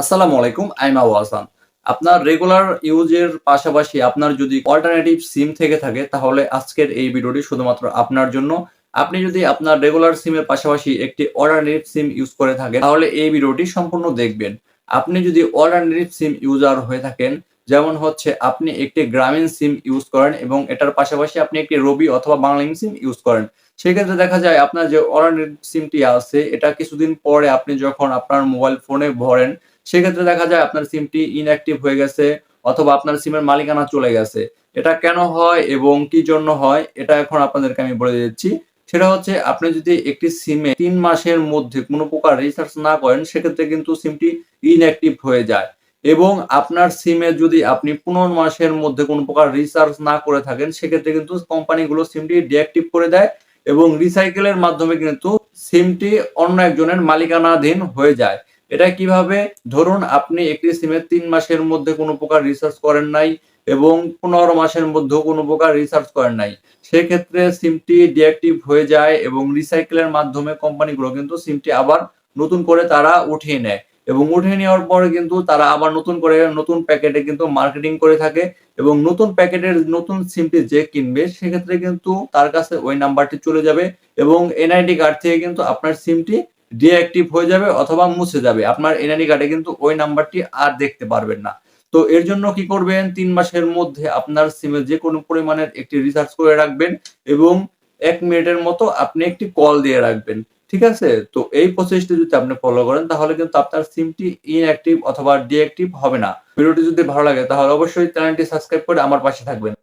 আসসালামু আলাইকুম আইম হাসান আপনার রেগুলার ইউজের পাশাপাশি আপনার যদি অল্টারনেটিভ সিম থেকে থাকে, তাহলে আজকের এই ভিডিওটি শুধুমাত্র আপনার জন্য। আপনি যদি আপনার রেগুলার সিমের পাশাপাশি একটি অল্টারনেটিভ সিম ইউজ করে থাকেন, তাহলে এই ভিডিওটি সম্পূর্ণ দেখবেন। আপনি যদি অল্টারনেটিভ সিম ইউজার হয়ে থাকেন, যেমন হচ্ছে আপনি একটি গ্রামীণ সিম ইউজ করেন এবং এটার পাশাপাশি আপনি একটি রবি অথবা বাংলালিংক সিম ইউজ করেন, সেক্ষেত্রে দেখা যায় আপনার যে অল্টারনেটিভ সিমটি আছে, এটা কিছুদিন পরে আপনি যখন আপনার মোবাইল ফোনে ভরেন সেক্ষেত্রে দেখা যায় আপনার সিমটি ইনঅ্যাক্টিভ হয়ে গেছে অথবা আপনার সিমের মালিকানা চলে গেছে। এটা কেন হয় এবং কি জন্য হয়, এটা এখন আপনাদেরকে আমি বলে দিচ্ছি। সেটা হচ্ছে, আপনি যদি একটি সিমে তিন মাসের মধ্যে কোনো প্রকার রিসার্চ না করেন, সেক্ষেত্রে কিন্তু সিমটি ইনঅ্যাক্টিভ হয়ে যায়। এবং আপনার সিমে যদি আপনি পনেরো মাসের মধ্যে কোনো প্রকার রিসার্চ না করে থাকেন, সেক্ষেত্রে কিন্তু কোম্পানিগুলো সিমটি ডিঅ্যাক্টিভ করে দেয় এবং রিসাইকেলের মাধ্যমে কিন্তু সিমটি অন্য একজনের মালিকানাধীন হয়ে যায়। এটা কীভাবে? ধরুন আপনি একটি সিমের তিন মাসের মধ্যে কোনো প্রকার রিসার্চ করেন নাই এবং পনেরো মাসের মধ্যেও কোনো প্রকার রিসার্চ করেন নাই। সেক্ষেত্রে সিমটি ডিঅ্যাক্টিভ হয়ে যায় এবং রিসাইকেলের মাধ্যমে কোম্পানিগুলো কিন্তু সিমটি আবার নতুন করে তারা উঠিয়ে নেয়। এবং উঠিয়ে নেওয়ার পরে কিন্তু তারা আবার নতুন করে নতুন প্যাকেটে কিন্তু মার্কেটিং করে থাকে এবং নতুন প্যাকেটের নতুন সিমটি যে কিনবে, সেক্ষেত্রে কিন্তু তার কাছে ওই নাম্বারটি চলে যাবে এবং এনআইডি কার্ড থেকে কিন্তু আপনার সিমটি ডিঅ্যাক্টিভ হয়ে যাবে অথবা মুছে যাবে। আপনার এনআইডি কার্ডে কিন্তু ওই নাম্বারটি আর দেখতে পারবেন না। তো এর জন্য কি করবেন? তিন মাসের মধ্যে আপনার সিমে যে কোনো পরিমাণের একটি রিসার্চ করে রাখবেন এবং এক মিনিটের মতো আপনি একটি কল দিয়ে রাখবেন। ঠিক আছে? তো এই প্রসেসটি যদি আপনি ফলো করেন, তাহলে কিন্তু আপনার সিমটি ইনঅ্যাক্টিভ অথবা ডিঅ্যাক্টিভ হবে না। ভিডিওটি যদি ভালো লাগে, তাহলে অবশ্যই চ্যানেলটি সাবস্ক্রাইব করে আমার পাশে থাকবেন।